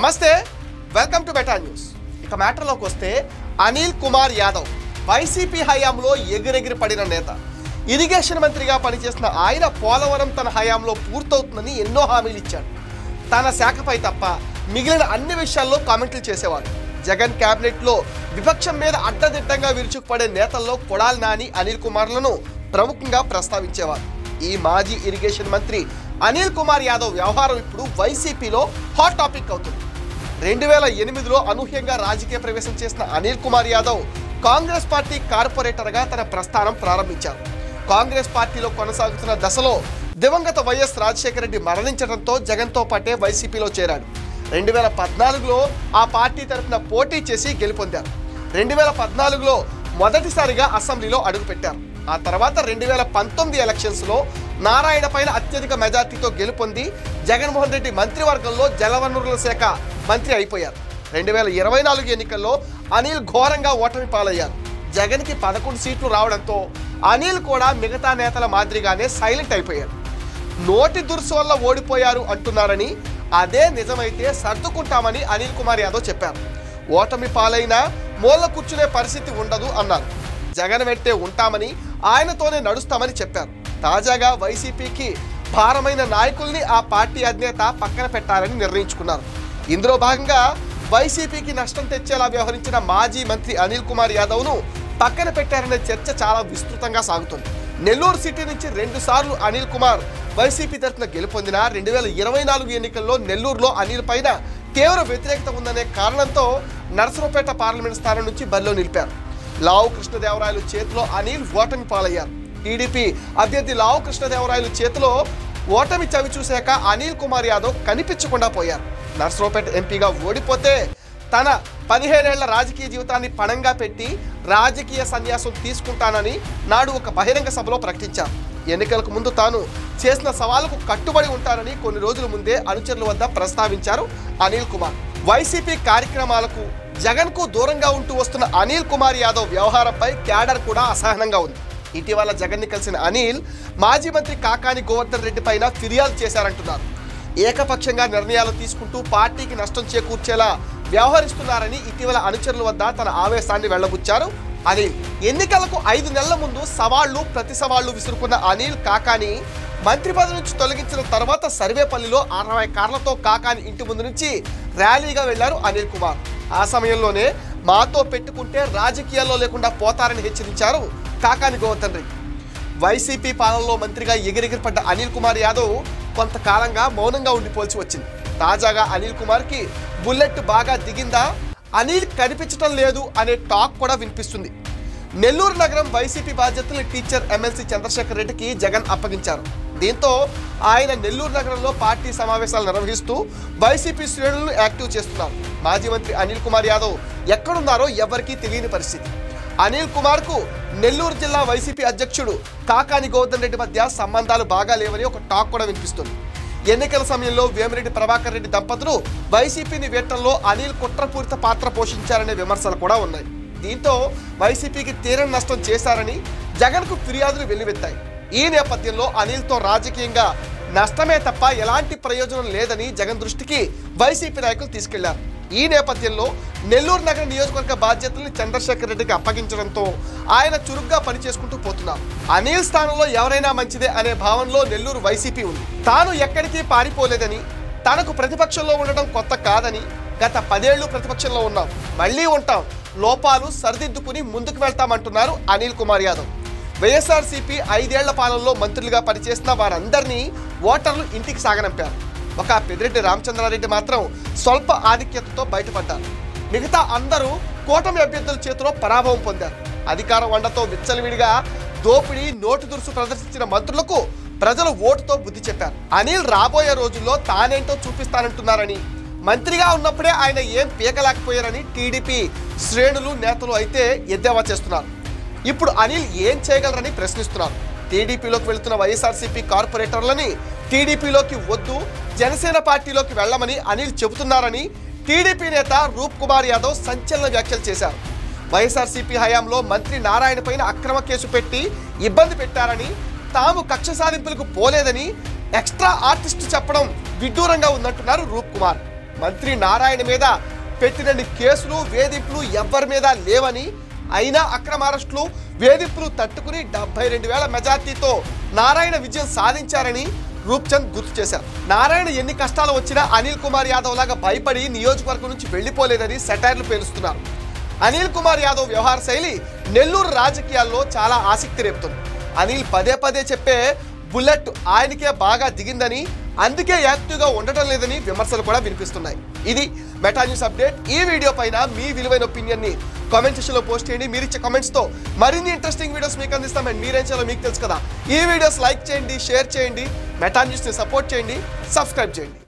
నమస్తే welcome to beta news ఇక మ్యాటర్లోకి వస్తే అనిల్ కుమార్ యాదవ్ వైసీపీ హయాంలో ఎగిరెగిరి పడిన నేత. ఇరిగేషన్ మంత్రిగా పనిచేసిన ఆయన పోలవరం తన హయాంలో పూర్తవుతుందని ఎన్నో హామీలు ఇచ్చాడు. తన శాఖపై తప్ప మిగిలిన అన్ని విషయాల్లో కామెంట్లు చేసేవారు జగన్ క్యాబినెట్లో విపక్షం మీద అడ్డదిడ్డంగా విరుచుకుపడే నేతల్లో కొడాల్ నాని అనిల్ కుమార్లను ప్రముఖంగా ప్రస్తావించేవారు. ఈ మాజీ ఇరిగేషన్ మంత్రి అనిల్ కుమార్ యాదవ్ వ్యవహారం ఇప్పుడు వైసీపీలో హాట్ టాపిక్ అవుతుంది. రెండు వేల ఎనిమిదిలో అనూహ్యంగా రాజకీయ ప్రవేశం చేసిన అనిల్ కుమార్ యాదవ్ కాంగ్రెస్ పార్టీ కార్పొరేటర్గా తన ప్రస్థానం ప్రారంభించారు. కాంగ్రెస్ పార్టీలో కొనసాగుతున్న దశలో దివంగత వైఎస్ రాజశేఖర రెడ్డి మరణించడంతో జగన్తో పాటే వైసీపీలో చేరాడు. రెండు వేల పద్నాలుగులో ఆ పార్టీ తరఫున పోటీ చేసి గెలుపొందారు. రెండు వేల పద్నాలుగులో మొదటిసారిగా అసెంబ్లీలో అడుగుపెట్టారు. ఆ తర్వాత రెండు వేల పంతొమ్మిది ఎలక్షన్స్లో నారాయణ పైన అత్యధిక మెజార్టీతో గెలుపొంది జగన్మోహన్ రెడ్డి మంత్రివర్గంలో జలవనరుల శాఖ మంత్రి అయిపోయారు. రెండు వేల ఇరవై నాలుగు ఎన్నికల్లో అనిల్ ఘోరంగా ఓటమి పాలయ్యారు. జగన్కి పదకొండు సీట్లు రావడంతో అనిల్ కూడా మిగతా నేతల మాదిరిగానే సైలెంట్ అయిపోయారు. నోటి దురుసు వల్ల ఓడిపోయారు అంటున్నారని అదే నిజమైతే సర్దుకుంటామని అనిల్ కుమార్ యాదవ్ చెప్పారు. ఓటమి పాలైనా మూల కూర్చునే పరిస్థితి ఉండదు అన్నారు. జగన్ వెంటే ఉంటామని ఆయనతోనే నడుస్తామని చెప్పారు. తాజాగా వైసీపీకి భారమైన నాయకుల్ని ఆ పార్టీ అధినేత పక్కన పెట్టాలని నిర్ణయించుకున్నారు. ఇందులో భాగంగా వైసీపీకి నష్టం తెచ్చేలా వ్యవహరించిన మాజీ మంత్రి అనిల్ కుమార్ యాదవ్ను పక్కన పెట్టారనే చర్చ చాలా విస్తృతంగా సాగుతుంది. నెల్లూరు సిటీ నుంచి రెండు సార్లు అనిల్ కుమార్ వైసీపీ తరఫున గెలుపొందిన రెండు వేల ఇరవై నాలుగు ఎన్నికల్లో నెల్లూరులో అనిల్ పైన తీవ్ర వ్యతిరేకత ఉందనే కారణంతో నరసరావుపేట పార్లమెంట్ స్థానం నుంచి బరిలో నిలిపారు. లావు కృష్ణదేవరాయలు చేతిలో అనిల్ ఓటమి పాలయ్యారు. టీడీపీ అభ్యర్థి లావు కృష్ణదేవరాయలు చేతిలో ఓటమి చవి చూశాక అనిల్ కుమార్ యాదవ్ కనిపించకుండా పోయారు. నర్సరావుపేట ఎంపీగా ఓడిపోతే తన పదిహేనేళ్ళ రాజకీయ జీవితాన్ని పణంగా పెట్టి రాజకీయ సన్యాసం తీసుకుంటానని నాడు ఒక బహిరంగ సభలో ప్రకటించారు. ఎన్నికలకు ముందు తాను చేసిన సవాలుకు కట్టుబడి ఉంటానని కొన్ని రోజుల ముందే అనుచరుల వద్ద ప్రస్తావించారు అనిల్ కుమార్. వైసీపీ కార్యక్రమాలకు జగన్కు దూరంగా ఉంటూ వస్తున్న అనిల్ కుమార్ యాదవ్ వ్యవహారంపై క్యాడర్ కూడా అసహనంగా ఉంది. ఇటీవల జగన్ని కలిసిన అనిల్ మాజీ మంత్రి కాకాని గోవర్ధన్ రెడ్డి పైన ఫిర్యాదు చేశారంటున్నారు. ఏకపక్షంగా నిర్ణయాలు తీసుకుంటూ పార్టీకి నష్టం చేకూర్చేలా వ్యవహరిస్తున్నారని ఇటీవల అనుచరుల వద్ద తన ఆవేశాన్ని వెళ్ళబుచ్చారు అనిల్. ఎన్నికలకు ఐదు నెలల ముందు సవాళ్ళు ప్రతి సవాళ్ళు విసురుకున్న అనిల్ కాకాని మంత్రి పదవి నుంచి తొలగించిన తర్వాత సర్వేపల్లిలో అరవై కార్లతో కాకాని ఇంటి ముందు నుంచి ర్యాలీగా వెళ్ళారు అనిల్ కుమార్. ఆ సమయంలోనే మాతో పెట్టుకుంటే రాజకీయాల్లో లేకుండా పోతారని హెచ్చరించారు కాకాని గోవర్ధన్ రెడ్డి వైసీపీ పాలనలో మంత్రిగా ఎగిరెగిరి పడ్డ అనిల్ కుమార్ యాదవ్ కొంతకాలంగా మౌనంగా ఉండిపోల్చి వచ్చింది. తాజాగా అనిల్ కుమార్కి బుల్లెట్ బాగా దిగిందా? అనిల్ కనిపించడం లేదు అనే టాక్ కూడా వినిపిస్తుంది. నెల్లూరు నగరం వైసీపీ బాధ్యతలు టీచర్ ఎమ్మెల్సీ చంద్రశేఖర్ రెడ్డికి జగన్ అప్పగించారు. దీంతో ఆయన నెల్లూరు నగరంలో పార్టీ సమావేశాలు నిర్వహిస్తూ వైసీపీ శ్రేణులను యాక్టివ్ చేస్తున్నారు. మాజీ మంత్రి అనిల్ కుమార్ యాదవ్ ఎక్కడున్నారో ఎవరికీ తెలియని పరిస్థితి. అనిల్ కుమార్కు నెల్లూరు జిల్లా వైసీపీ అధ్యక్షుడు కాకాని గోవర్ధన్ రెడ్డి మధ్య సంబంధాలు బాగా లేవని ఒక టాక్ కూడా వినిపిస్తుంది. ఎన్నికల సమయంలో వేమిరెడ్డి ప్రభాకర్ రెడ్డి దంపతులు వైసీపీని వేటల్లో అనిల్ కుట్రపూరిత పాత్ర పోషించారనే విమర్శలు కూడా ఉన్నాయి. దీంతో వైసీపీకి తీరని నష్టం చేశారని జగన్కు ఫిర్యాదులు వెల్లువెత్తాయి. ఈ నేపథ్యంలో అనిల్తో రాజకీయంగా నష్టమే తప్ప ఎలాంటి ప్రయోజనం లేదని జగన్ దృష్టికి వైసీపీ నాయకులు తీసుకెళ్ళారు. ఈ నేపథ్యంలో నెల్లూరు నగర నియోజకవర్గ బాధ్యతల్ని చంద్రశేఖర్ రెడ్డికి అప్పగించడంతో ఆయన చురుగ్గా పనిచేసుకుంటూ పోతున్నారు. అనిల్ స్థానంలో ఎవరైనా మంచిదే అనే భావనలో నెల్లూరు వైసీపీ ఉంది. తాను ఎక్కడికి పారిపోలేదని తనకు ప్రతిపక్షంలో ఉండడం కొత్త కాదని గత పదేళ్ళు ప్రతిపక్షంలో ఉన్నాం. మళ్ళీ ఉంటాం. లోపాలు సరిదిద్దుకుని ముందుకు వెళ్తామంటున్నారు అనిల్ కుమార్ యాదవ్. వైఎస్ఆర్సీపీ ఐదేళ్ళ పాలనలో మంత్రులుగా పనిచేసిన వారందరినీ ఓటర్లు ఇంటికి సాగనంపారు. ఒక పెద్దిరెడ్డి రామచంద్రారెడ్డి మాత్రం స్వల్ప ఆధిక్యతతో బయటపడ్డారు. మిగతా అందరూ కూటమి అభ్యర్థుల చేతిలో పరాభవం పొందారు. అధికార వండతో విచ్చలవిడిగా దోపిడీ నోటు దురుసు ప్రదర్శించిన మంత్రులకు ప్రజలు ఓటుతో బుద్ధి చెప్పారు. అనిల్ రాబోయే రోజుల్లో తానేంటో చూపిస్తానంటున్నారని. మంత్రిగా ఉన్నప్పుడే ఆయన ఏం పీకలేకపోయారని టీడీపీ శ్రేణులు నేతలు అయితే ఎద్దేవా చేస్తున్నారు. ఇప్పుడు అనిల్ ఏం చేయగలరని ప్రశ్నిస్తున్నారు. టీడీపీలోకి వెళుతున్న వైఎస్ఆర్సీపీ కార్పొరేటర్లని టీడీపీలోకి వద్దు జనసేన పార్టీలోకి వెళ్ళమని అనిల్ చెబుతున్నారని టీడీపీ నేత రూప్ కుమార్ యాదవ్ సంచలన వ్యాఖ్యలు చేశారు. వైఎస్ఆర్సీపీ హయాంలో మంత్రి నారాయణ పైన అక్రమ కేసు పెట్టి ఇబ్బంది పెట్టారని తాము కక్ష సాధింపులకు పోలేదని ఎక్స్ట్రా ఆర్టిస్ట్ చెప్పడం విడ్డూరంగా ఉందంటున్నారు రూప్ కుమార్. మంత్రి నారాయణ మీద పెట్టినన్ని కేసులు వేధింపులు ఎవ్వరి మీద లేవని అయినా అక్రమ అరెస్టులు వేధింపులు తట్టుకుని డెబ్బై రెండు వేల మెజార్టీతో నారాయణ విజయం సాధించారని రూప్చంద్ గుర్తు చేశారు. నారాయణ ఎన్ని కష్టాలు వచ్చినా అనిల్ కుమార్ యాదవ్ లాగా భయపడి నియోజకవర్గం నుంచి వెళ్ళిపోలేదని సెటైర్లు పేలుస్తున్నారు. అనిల్ కుమార్ యాదవ్ వ్యవహార శైలి నెల్లూరు రాజకీయాల్లో చాలా ఆసక్తి రేపుతుంది. అనిల్ పదే పదే చెప్పే బుల్లెట్ ఆయనకే బాగా దిగిందని అందుకే యాక్టివ్గా ఉండటం లేదని విమర్శలు కూడా వినిపిస్తున్నాయి. ఇది మెటా న్యూస్ అప్డేట్. ఈ వీడియో పైన మీ విలువైన ఒపీనియన్ని కామెంట్ సెక్షన్లో పోస్ట్ చేయండి. మీరు ఇచ్చే కామెంట్స్తో మరిన్ని ఇంట్రెస్టింగ్ వీడియోస్ మీకు అందిస్తాం అండ్ మీరేం చేయాలో మీకు తెలుసు కదా. ఈ వీడియోస్ లైక్ చేయండి షేర్ చేయండి మెటా న్యూస్ని సపోర్ట్ చేయండి సబ్స్క్రైబ్ చేయండి.